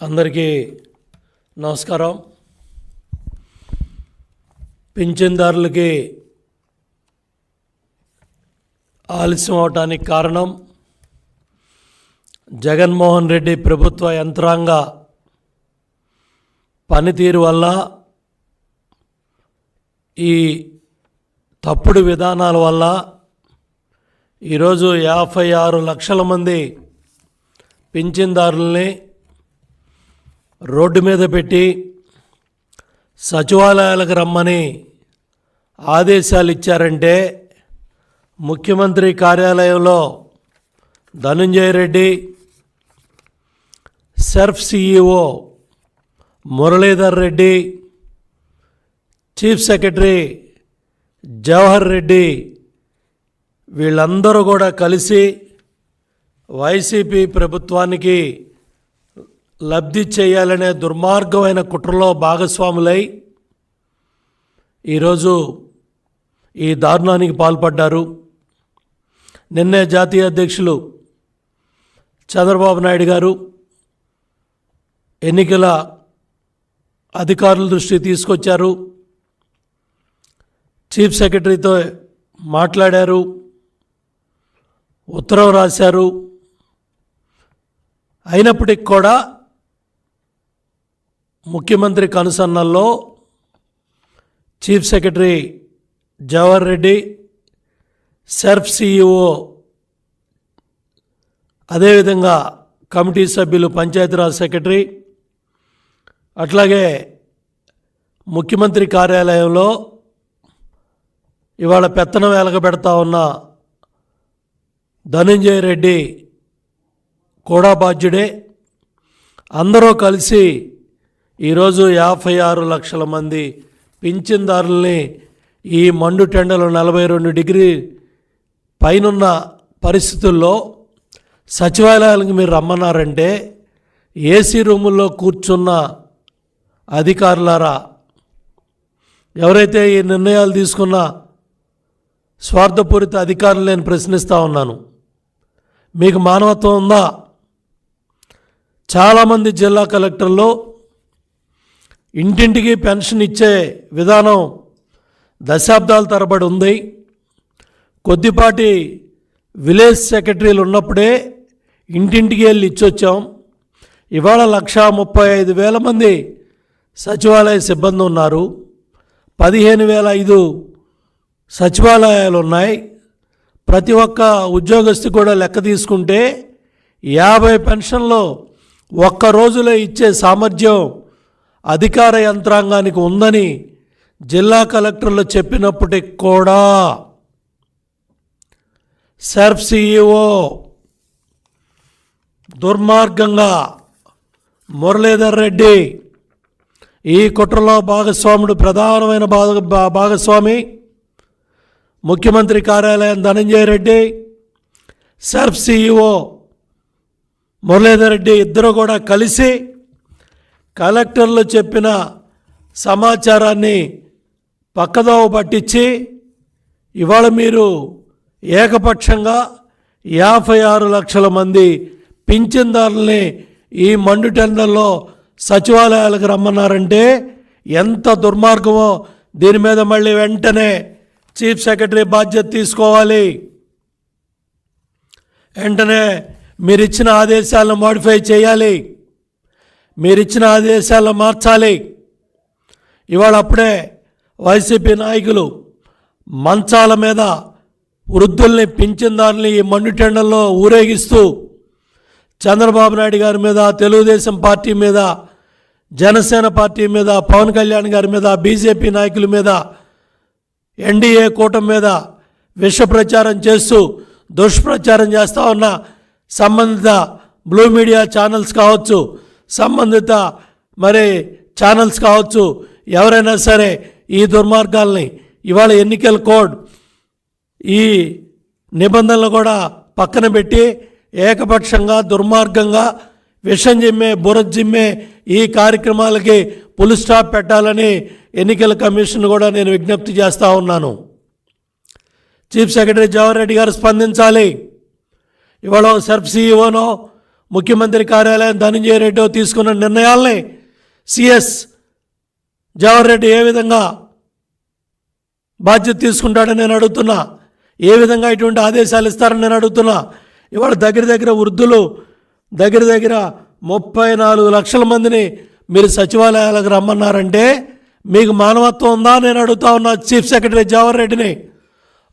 అందరికీ నమస్కారం. పింఛన్దారులకి ఆలస్యం అవటానికి కారణం జగన్మోహన్ రెడ్డి ప్రభుత్వ యంత్రాంగ పనితీరు వల్ల ఈ తప్పుడు విధానాల వల్ల ఈరోజు యాభై ఆరు లక్షల మంది పింఛన్దారుల్ని రోడ్డు మీద పెట్టి సచివాలయాలకు రమ్మని ఆదేశాలు ఇచ్చారంటే ముఖ్యమంత్రి కార్యాలయంలో Dhanunjaya Reddy SERP CEO Muralidhar Reddy chief secretary Jawahar Reddy వీళ్ళందరూ కూడా కలిసి వైసీపీ ప్రభుత్వానికి లబ్ధి చేయాలనే దుర్మార్గమైన కుట్రలో భాగస్వాములై ఈరోజు ఈ దారుణానికి పాల్పడ్డారు. నిన్నే జాతీయ అధ్యక్షులు చంద్రబాబు నాయుడు గారు ఎన్నికల అధికారుల దృష్టికి తీసుకొచ్చారు. చీఫ్ సెక్రటరీతో మాట్లాడారు. ఉత్తరం రాశారు. అయినప్పటికి కూడా ముఖ్యమంత్రి కనుసన్నల్లో chief secretary Jawahar Reddy SERP CEO అదేవిధంగా కమిటీ సభ్యులు పంచాయతీరాజ్ సెక్రటరీ అట్లాగే ముఖ్యమంత్రి కార్యాలయంలో ఇవాళ పెత్తనం వెలగబెడతా ఉన్న ధనంజయ రెడ్డి కూడా బాధ్యుడే. అందరూ కలిసి ఈరోజు యాభై ఆరు లక్షల మంది పింఛన్దారుల్ని ఈ మండు టెండలు నలభై రెండు డిగ్రీ పైనున్న పరిస్థితుల్లో సచివాలయాలకు మీరు రమ్మన్నారంటే ఏసీ రూముల్లో కూర్చున్న అధికారులారా ఎవరైతే ఈ నిర్ణయాలు తీసుకున్న స్వార్థపూరిత అధికారులు నేను ప్రశ్నిస్తూ ఉన్నాను. మీకు మానవత్వం ఉందా? చాలామంది జిల్లా కలెక్టర్లు ఇంటింటికి పెన్షన్ ఇచ్చే విధానం దశాబ్దాల తరబడి ఉంది. కొద్దిపాటి విలేజ్ సెక్రటరీలు ఉన్నప్పుడే ఇంటింటికి వెళ్ళి ఇచ్చొచ్చాం. ఇవాళ లక్షా ముప్పై ఐదు వేల మంది సచివాలయ సిబ్బంది ఉన్నారు. పదిహేను వేల ఐదు సచివాలయాలు ఉన్నాయి. ప్రతి ఒక్క ఉద్యోగస్తు కూడా లెక్క తీసుకుంటే యాభై పెన్షన్లో ఒక్క రోజులో ఇచ్చే సామర్థ్యం అధికార యంత్రాంగానికి ఉందని జిల్లా కలెక్టర్లు చెప్పినప్పటికి కూడా. సెర్ఫ్ సిఇఓ దుర్మార్గంగా మురళీధర్ రెడ్డి ఈ కుట్రలో భాగస్వాముడు ప్రధానమైన భాగ భాగస్వామి ముఖ్యమంత్రి కార్యాలయం ధనంజయ రెడ్డి సెర్ఫ్ సిఇఓ మురళీధర్ రెడ్డి ఇద్దరు కూడా కలిసి కలెక్టర్లు చెప్పిన సమాచారాన్ని పక్కదోవ పట్టించి ఇవాళ మీరు ఏకపక్షంగా యాభై ఆరు లక్షల మంది పింఛన్దారుల్ని ఈ మండు టెండర్లో సచివాలయాలకు రమ్మన్నారంటే ఎంత దుర్మార్గమో దీని మీద మళ్ళీ వెంటనే చీఫ్ సెక్రటరీ బాధ్యత తీసుకోవాలి. వెంటనే మీరు ఇచ్చిన ఆదేశాలను మోడిఫై చేయాలి. మీరిచ్చిన ఆదేశాలు మార్చాలి. ఇవాళ అప్పుడే వైసీపీ నాయకులు మంచాల మీద వృద్ధుల్ని పింఛన్దారుల్ని ఈ మండుటెండల్లో ఊరేగిస్తూ చంద్రబాబు నాయుడు గారి మీద తెలుగుదేశం పార్టీ మీద జనసేన పార్టీ మీద పవన్ కళ్యాణ్ గారి మీద బీజేపీ నాయకుల మీద ఎన్డీఏ కూటమి మీద విష ప్రచారం చేస్తూ దుష్ప్రచారం చేస్తూ ఉన్న సంబంధిత బ్లూ మీడియా ఛానల్స్ కావచ్చు సంబంధిత మరి ఛానల్స్ కావచ్చు ఎవరైనా సరే ఈ దుర్మార్గాల్ని ఇవాళ ఎన్నికల కోడ్ ఈ నిబంధనలు కూడా పక్కన పెట్టి ఏకపక్షంగా దుర్మార్గంగా విషం జిమ్మే బురద జిమ్మే ఈ కార్యక్రమాలకి పులి స్టాప్ పెట్టాలని ఎన్నికల కమిషన్ కూడా నేను విజ్ఞప్తి చేస్తూ ఉన్నాను. చీఫ్ సెక్రటరీ జవహర్ రెడ్డి గారు స్పందించాలి. ఇవాళ సెర్ఫ్ సీఈఓనో ముఖ్యమంత్రి కార్యాలయం ధనంజయ రెడ్డి తీసుకున్న నిర్ణయాల్ని సిఎస్ జవహర్ రెడ్డి ఏ విధంగా బాధ్యత తీసుకుంటాడని నేను అడుగుతున్నా ఏ విధంగా ఇటువంటి ఆదేశాలు ఇస్తారని నేను అడుగుతున్నా ఇవాళ దగ్గర దగ్గర వృద్ధులు దగ్గర దగ్గర ముప్పై నాలుగు లక్షల మందిని మీరు సచివాలయాలకు రమ్మన్నారంటే మీకు మానవత్వం ఉందా నేను అడుగుతా ఉన్నా చీఫ్ సెక్రటరీ జవహర్ రెడ్డిని.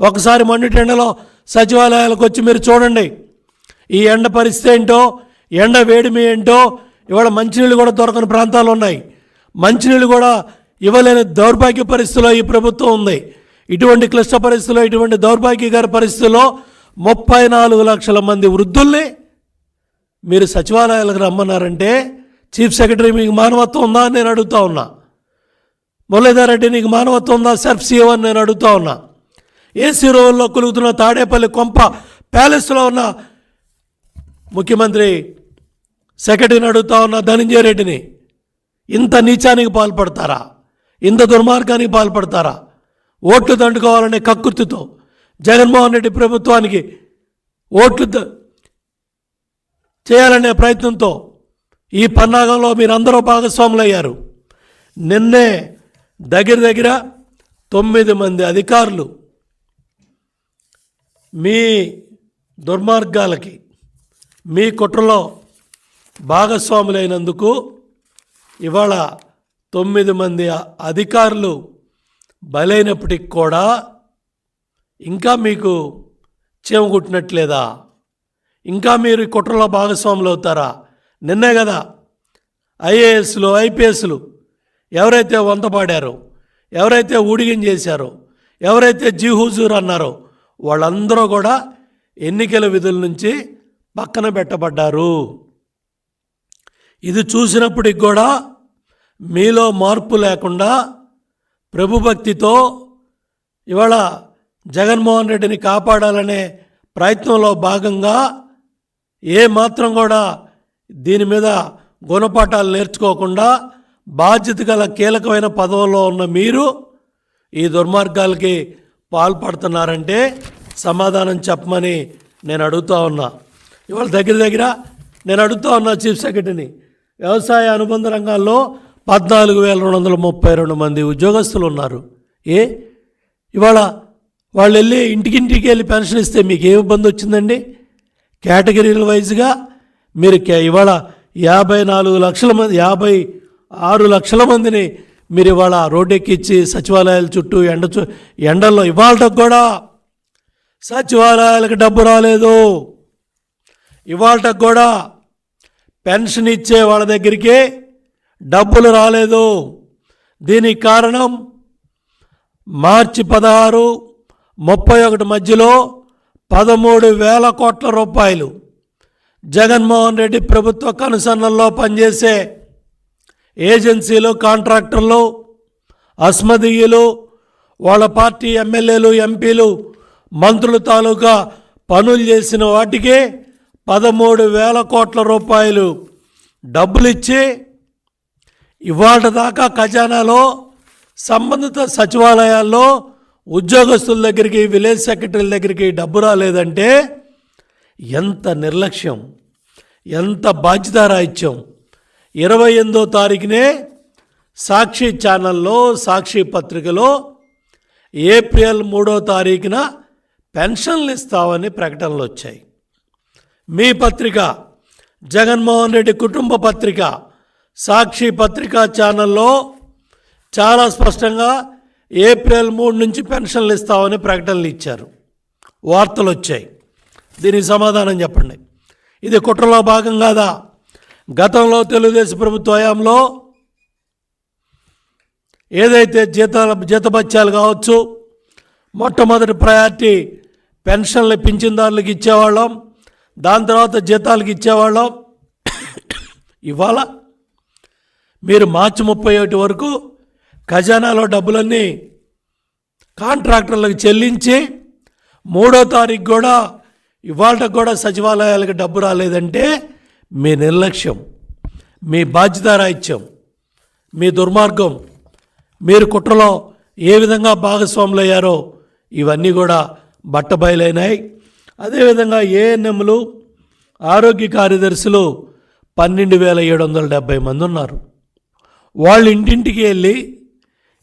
ఒకసారి మండుటెండలో సచివాలయాలకు వచ్చి మీరు చూడండి ఈ ఎండ పరిస్థితి ఏంటో ఎండ వేడిమి ఏంటో ఇవాళ మంచినీళ్ళు కూడా దొరకని ప్రాంతాలు ఉన్నాయి. మంచినీళ్ళు కూడా ఇవ్వలేని దౌర్భాగ్య పరిస్థితిలో ఈ ప్రభుత్వం ఉంది. ఇటువంటి క్లిష్ట పరిస్థితుల్లో ఇటువంటి దౌర్భాగ్యకర పరిస్థితుల్లో ముప్పై నాలుగు లక్షల మంది వృద్ధుల్ని మీరు సచివాలయాలకు రమ్మన్నారంటే చీఫ్ సెక్రటరీ మీకు మానవత్వం ఉందా అని నేను అడుగుతా ఉన్నా. మురళీధర్రెడ్డి నీకు మానవత్వం ఉందా? సెర్ఫ్ సీఓ అని నేను అడుగుతా ఉన్నా. ఏసీ రోడ్లో కొలుగుతున్న తాడేపల్లి కొంప ప్యాలెస్లో ఉన్న ముఖ్యమంత్రి సెక్రటరీని అడుగుతా ఉన్న ధనంజయ రెడ్డిని ఇంత నీచానికి పాల్పడతారా? ఇంత దుర్మార్గానికి పాల్పడతారా? ఓట్లు దండుకోవాలనే కక్కుర్తితో జగన్మోహన్ రెడ్డి ప్రభుత్వానికి ఓట్లు చేయాలనే ప్రయత్నంతో ఈ పన్నాగంలో మీరందరూ భాగస్వాములయ్యారు. నిన్నే దగ్గర దగ్గర తొమ్మిది మంది అధికారులు మీ దుర్మార్గాలకి మీ కుట్రలో భాగస్వాములైనందుకు ఇవాళ తొమ్మిది మంది అధికారులు బలైనప్పటికి కూడా ఇంకా మీకు చేమగుట్టినట్లేదా ఇంకా మీరు కుట్రలో భాగస్వాములు అవుతారా? నిన్నే కదా ఐఏఎస్లు ఐపీఎస్లు ఎవరైతే వంత పాడారో ఎవరైతే ఊడిగం చేశారో ఎవరైతే జీహుజూర్ అన్నారో వాళ్ళందరూ కూడా ఎన్నికల విధుల నుంచి పక్కన పెట్టబడ్డారు. ఇది చూసినప్పటికి కూడా మీలో మార్పు లేకుండా ప్రభుభక్తితో ఇవాళ జగన్మోహన్ రెడ్డిని కాపాడాలనే ప్రయత్నంలో భాగంగా ఏ మాత్రం కూడా దీని మీద గుణపాఠాలు నేర్చుకోకుండా బాధ్యత గల కీలకమైన పదవుల్లో ఉన్న మీరు ఈ దుర్మార్గాలకి పాల్పడుతున్నారంటే సమాధానం చెప్పమని నేను అడుగుతా ఉన్నా. ఇవాళ దగ్గర దగ్గర నేను అడుగుతా ఉన్నా చీఫ్ సెక్రటరీని. వ్యవసాయ అనుబంధ రంగాల్లో పద్నాలుగు వేల రెండు వందల ముప్పై రెండు మంది ఉద్యోగస్తులు ఉన్నారు ఏ? ఇవాళ వాళ్ళు వెళ్ళి ఇంటికింటికి వెళ్ళి పెన్షన్ ఇస్తే మీకు ఏ ఇబ్బంది వచ్చిందండి? కేటగిరీల వైజ్గా మీరు కే- ఇవాళ యాభై నాలుగు లక్షల మంది యాభై ఆరు లక్షల మందిని మీరు ఇవాళ రోడ్డెక్కిచ్చి సచివాలయాల చుట్టూ ఎండ చు ఎండల్లో ఇవాళకు కూడా సచివాలయాలకు డబ్బు రాలేదు. ఇవాళకు కూడా పెన్షన్ ఇచ్చే వాళ్ళ దగ్గరికి డబ్బులు రాలేదు. దీనికి కారణం మార్చి పదహారు ముప్పై ఒకటి మధ్యలో పదమూడు వేల కోట్ల రూపాయలు జగన్మోహన్ రెడ్డి ప్రభుత్వ కనుసన్నల్లో పనిచేసే ఏజెన్సీలు కాంట్రాక్టర్లు అస్మదీయులు వాళ్ళ పార్టీ ఎమ్మెల్యేలు ఎంపీలు మంత్రులు తాలూకా పనులు చేసిన వాటికి పదమూడు వేల కోట్ల రూపాయలు డబ్బులిచ్చి ఇవాళ దాకా ఖజానాలో సంబంధిత సచివాలయాల్లో ఉద్యోగస్తుల దగ్గరికి విలేజ్ సెక్రటరీల దగ్గరికి డబ్బు రాలేదంటే ఎంత నిర్లక్ష్యం ఎంత బాధ్యతారాహిత్యం ఇరవై ఎనిమిదో తారీఖునే సాక్షి ఛానల్లో సాక్షి పత్రికలో ఏప్రిల్ మూడో తారీఖున పెన్షన్లు ఇస్తామని ప్రకటనలు వచ్చాయి. మీ పత్రిక జగన్మోహన్ రెడ్డి కుటుంబ పత్రిక సాక్షి పత్రికా ఛానల్లో చాలా స్పష్టంగా ఏప్రిల్ మూడు నుంచి పెన్షన్లు ఇస్తామని ప్రకటనలు ఇచ్చారు. వార్తలు వచ్చాయి. దీనికి సమాధానం చెప్పండి. ఇది కుట్రలో భాగం కాదా? గతంలో తెలుగుదేశం ప్రభుత్వ హయాంలో ఏదైతే జీతాల జీతభత్యాలు కావచ్చు మొట్టమొదటి ప్రయారిటీ పెన్షన్లు పింఛన్దారులకు ఇచ్చేవాళ్ళం. దాని తర్వాత జీతాలకు ఇచ్చేవాళ్ళం. ఇవాళ మీరు మార్చి ముప్పై ఒకటి వరకు ఖజానాలో డబ్బులన్నీ కాంట్రాక్టర్లకు చెల్లించి మూడో తారీఖు కూడా ఇవాళ కూడా సచివాలయాలకు డబ్బు రాలేదంటే మీ నిర్లక్ష్యం మీ బాధ్యతారాహిత్యం మీ దుర్మార్గం మీరు కుట్రలో ఏ విధంగా భాగస్వాములయ్యారో ఇవన్నీ కూడా బట్టబయలైనాయి. అదేవిధంగా ఏఎన్ఎంలు ఆరోగ్య కార్యదర్శులు పన్నెండు వేల ఏడు వందల డెబ్బై మంది ఉన్నారు. వాళ్ళు ఇంటింటికి వెళ్ళి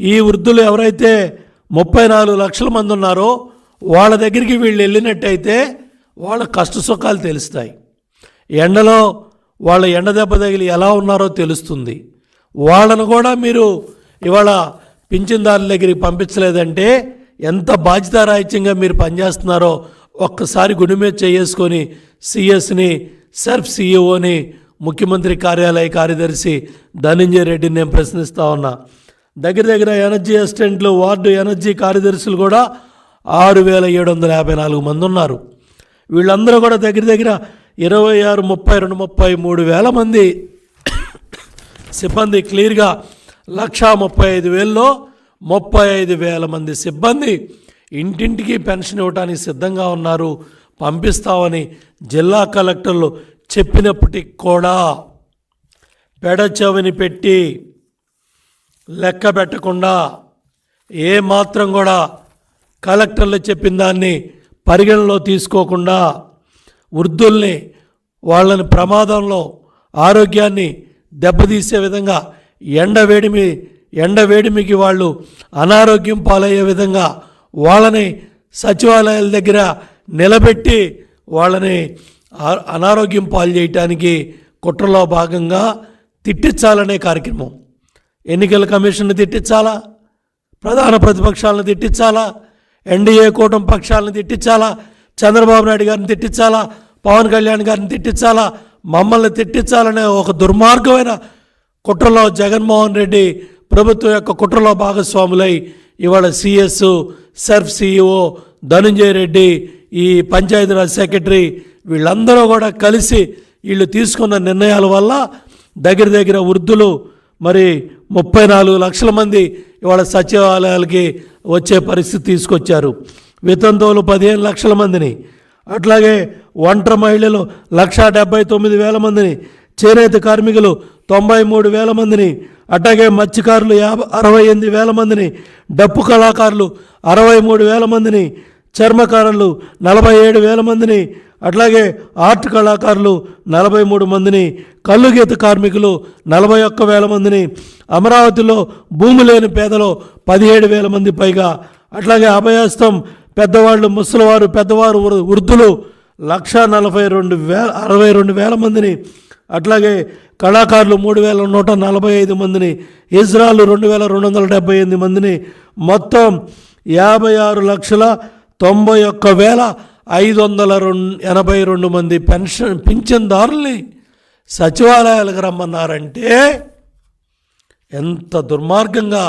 ఈ వృద్ధులు ఎవరైతే ముప్పై నాలుగు లక్షల మంది ఉన్నారో వాళ్ళ దగ్గరికి వీళ్ళు వెళ్ళినట్టయితే వాళ్ళ కష్ట సుఖాలు తెలుస్తాయి. ఎండలో వాళ్ళ ఎండ దెబ్బ తగిలి ఎలా ఉన్నారో తెలుస్తుంది. వాళ్ళను కూడా మీరు ఇవాళ పింఛన్దారుల దగ్గరికి పంపించలేదంటే ఎంత బాధ్యతారాహిత్యంగా మీరు పనిచేస్తున్నారో ఒక్కసారి గుడి మీద చేసుకొని సిఎస్ని సెర్ఫ్ సిఇఓని ముఖ్యమంత్రి కార్యాలయ కార్యదర్శి ధనంజయ రెడ్డిని నేను ప్రశ్నిస్తూ ఉన్నా. దగ్గర దగ్గర ఎనర్జీ అసిస్టెంట్లు వార్డు ఎనర్జీ కార్యదర్శులు కూడా ఆరు వేల ఏడు వందల యాభై నాలుగు మంది ఉన్నారు. వీళ్ళందరూ కూడా దగ్గర దగ్గర ఇరవై ఆరు ముప్పై రెండు ముప్పై మూడు వేల మంది సిబ్బంది క్లియర్గా లక్షా ముప్పై ఐదు వేల్లో ముప్పై ఐదు వేల మంది సిబ్బంది ఇంటింటికి పెన్షన్ ఇవ్వడానికి సిద్ధంగా ఉన్నారు. పంపిస్తామని జిల్లా కలెక్టర్లు చెప్పినప్పటికి కూడా పెడచెవిని పెట్టి లెక్క పెట్టకుండా ఏ మాత్రం కూడా కలెక్టర్లు చెప్పిన దాన్ని పరిగణలో తీసుకోకుండా వృద్ధుల్ని వాళ్ళని ప్రమాదంలో ఆరోగ్యాన్ని దెబ్బతీసే విధంగా ఎండవేడిమి ఎండవేడిమికి వాళ్ళు అనారోగ్యం పాలయ్యే విధంగా వాళ్ళని సచివాలయాల దగ్గర నిలబెట్టి వాళ్ళని అనారోగ్యం పాలు చేయటానికి కుట్రలో భాగంగా తిట్టించాలనే కార్యక్రమం. ఎన్నికల కమిషన్ని తిట్టించాలా? ప్రధాన ప్రతిపక్షాలను తిట్టించాలా? ఎన్డీఏ కూటమి పక్షాలను తిట్టించాలా? చంద్రబాబు నాయుడు గారిని తిట్టించాలా? పవన్ కళ్యాణ్ గారిని తిట్టించాలా? మమ్మల్ని తిట్టించాలనే ఒక దుర్మార్గమైన కుట్రలో జగన్మోహన్ రెడ్డి ప్రభుత్వం యొక్క కుట్రలో భాగస్వాములై ఇవాళ CS SERP CEO Dhanunjaya Reddy ఈ పంచాయతీరాజ్ సెక్రటరీ వీళ్ళందరూ కూడా కలిసి వీళ్ళు తీసుకున్న నిర్ణయాల వల్ల దగ్గర దగ్గర వృద్ధులు మరి ముప్పై నాలుగు లక్షల మంది ఇవాళ సచివాలయాలకి వచ్చే పరిస్థితి తీసుకొచ్చారు. వితంతువులు పదిహేను లక్షల మందిని. అట్లాగే ఒంటరి మహిళలు లక్షా డెబ్బై తొమ్మిది వేల మందిని చేనేత కార్మికులు తొంభై మూడు వేల మందిని అట్లాగే మత్స్యకారులు యాభై అరవై ఎనిమిది వేల మందిని డప్పు కళాకారులు అరవై మూడు వేల మందిని చర్మకారులు నలభై ఏడు వేల మందిని అట్లాగే ఆర్ట్ కళాకారులు నలభై మూడు మందిని కల్లుగీత కార్మికులు నలభై ఒక్క వేల మందిని అమరావతిలో భూమి లేని పేదలు పదిహేడు వేల మంది పైగా అట్లాగే అభయస్థం పెద్దవాళ్ళు ముసలివారు పెద్దవారు వృద్ధులు లక్ష నలభై రెండు వేల అరవై రెండు వేల మందిని అట్లాగే కళాకారులు మూడు వేల నూట నలభై ఐదు మందిని ఇజ్రాయల్ రెండు వేల రెండు వందల డెబ్బై ఎనిమిది మందిని మొత్తం యాభై ఆరు లక్షల తొంభై ఒక్క వేల ఐదు వందల రెండు ఎనభై రెండు మంది పెన్షన్ పింఛన్దారుల్ని సచివాలయాలకు రమ్మన్నారంటే ఎంత దుర్మార్గంగా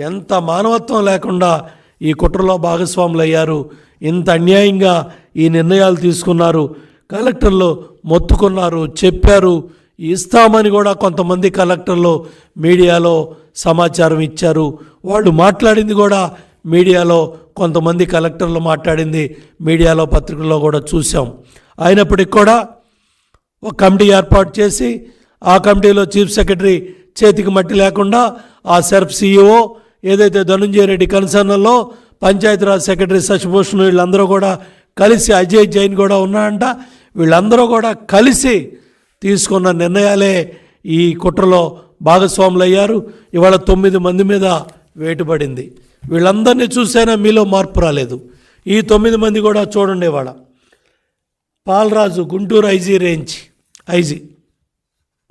ఎంత మానవత్వం లేకుండా ఈ కుట్రలో భాగస్వాములు అయ్యారు ఇంత అన్యాయంగా ఈ నిర్ణయాలు తీసుకున్నారు. కలెక్టర్లు మొత్తుకున్నారు చెప్పారు. ఇస్తామని కూడా కొంతమంది కలెక్టర్లు మీడియాలో సమాచారం ఇచ్చారు. వాళ్ళు మాట్లాడింది కూడా మీడియాలో కొంతమంది కలెక్టర్లు మాట్లాడింది మీడియాలో పత్రికల్లో కూడా చూసాం అయినప్పటికి కూడా ఒక కమిటీ ఏర్పాటు చేసి ఆ కమిటీలో చీఫ్ సెక్రటరీ చేతికి మట్టి లేకుండా ఆ సెర్ఫ్ సీఈఓ ఏదైతే ధనుంజయ రెడ్డి కన్సర్న్లో పంచాయతీరాజ్ సెక్రటరీ శశిభూషణ్ వీళ్ళందరూ కూడా కలిసి అజయ్ జైన్ కూడా ఉన్నాడంట. వీళ్ళందరూ కూడా కలిసి తీసుకున్న నిర్ణయాలే ఈ కుట్రలో భాగస్వాములు అయ్యారు ఇవాళ తొమ్మిది మంది మీద వేటుపడింది. వీళ్ళందరినీ చూసైనా మీలో మార్పు రాలేదు. ఈ తొమ్మిది మంది కూడా చూడండి ఇవాళ. Palaraju Guntur IG range IG.